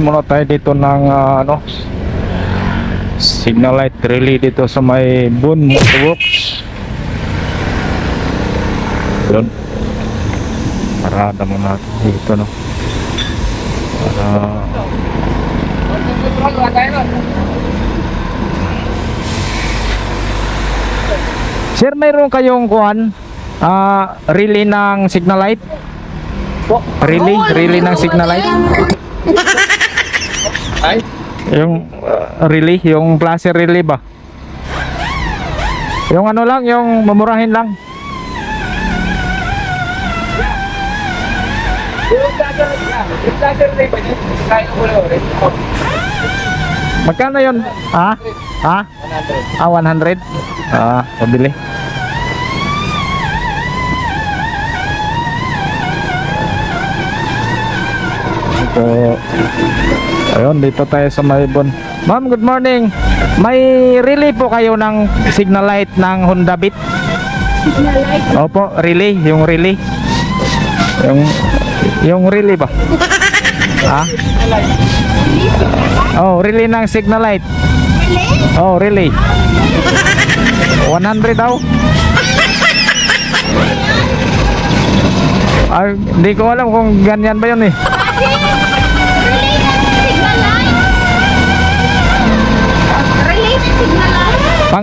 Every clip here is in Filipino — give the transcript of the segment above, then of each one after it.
Muna tayo dito ng ah, ano signal light relay dito sa may Boon Motorworks. Yun. Parada muna natin dito no. Para Sir, mayroon kayong kuhan? Ah, relay ng signal light? Relay, relay ng signal light? Ay? Yung uh, relay, yung klase relay ba? Yung ano lang, yung mamurahin lang. Magkano yun? Ha? Ha? 100. Ah, 100? Ah, pabili. Ito. Ayun, dito tayo sa Maybon. Ma'am, good morning. May relay po kayo ng signal light ng Honda Beat? Signal light. Opo, relay, yung relay. Yung yung relay ba? ha? Oh, relay ng signal light. Really? Oh, relay. 100 daw. Ay, hindi ko alam kung ganyan ba yun eh.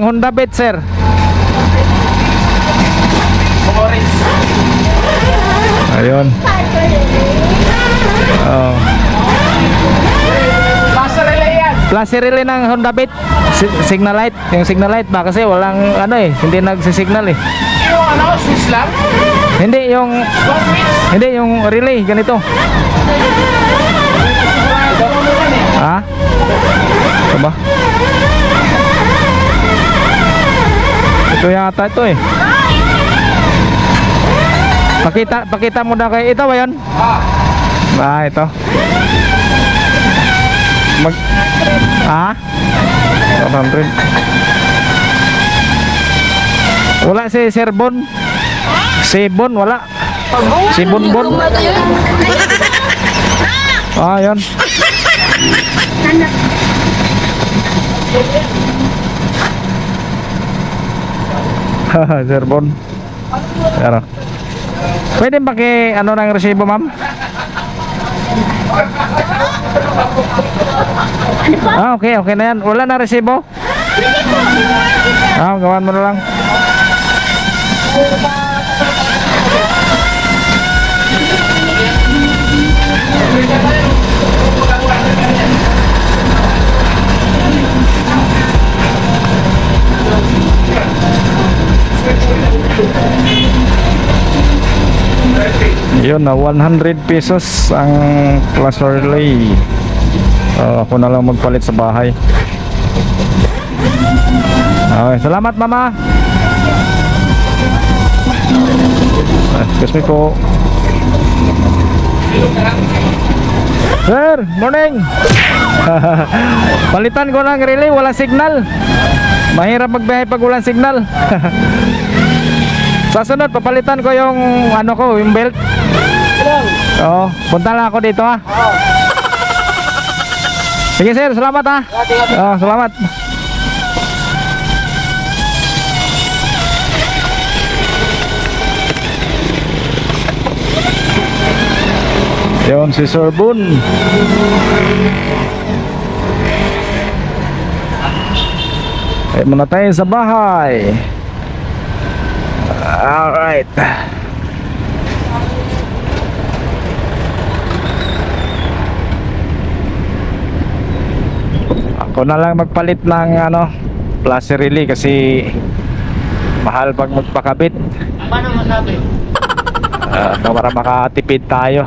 Honda Beat, sir. Orange. Ayun. Oh. Basta relay ng Honda Beat. Si- signal light. Yung signal light ba? Kasi walang ano eh. Hindi nagsisignal eh. Yung ano, switch lang? Hindi yung hindi yung relay ganito. Ha? Ito ba? Ito yata ito eh. Pakita, pakita mo na kay ito ba 'yon? Ah. Ito. Mag Ah? 100. Wala si Sir Bon. Si Bon wala. Si Bon Bon. Ah, 'yon. Sir Bon. Ano? Pwede ba kay ano ng resibo, ma'am? Ah, okay, okay na yan. Wala na resibo? Ah, gawan mo na lang. Yun na 100 pesos ang class relay. Ah, ako na lang magpalit sa bahay. Okay, salamat mama. Ah, Excuse me po. Sir, morning. Palitan ko ng relay, wala signal. Mahirap magbiyahe pag walang signal. Sa sunod, papalitan ko yung ano ko, yung belt. Oo, punta lang ako dito ha. Sige sir, salamat ha. Oh, salamat. Yon si Sir Boon. Ay muna tayo sa bahay. Alright. Ako na lang magpalit ng ano, plus relay kasi mahal pag magpakabit. Paano masabi? Ah, para makatipid tayo.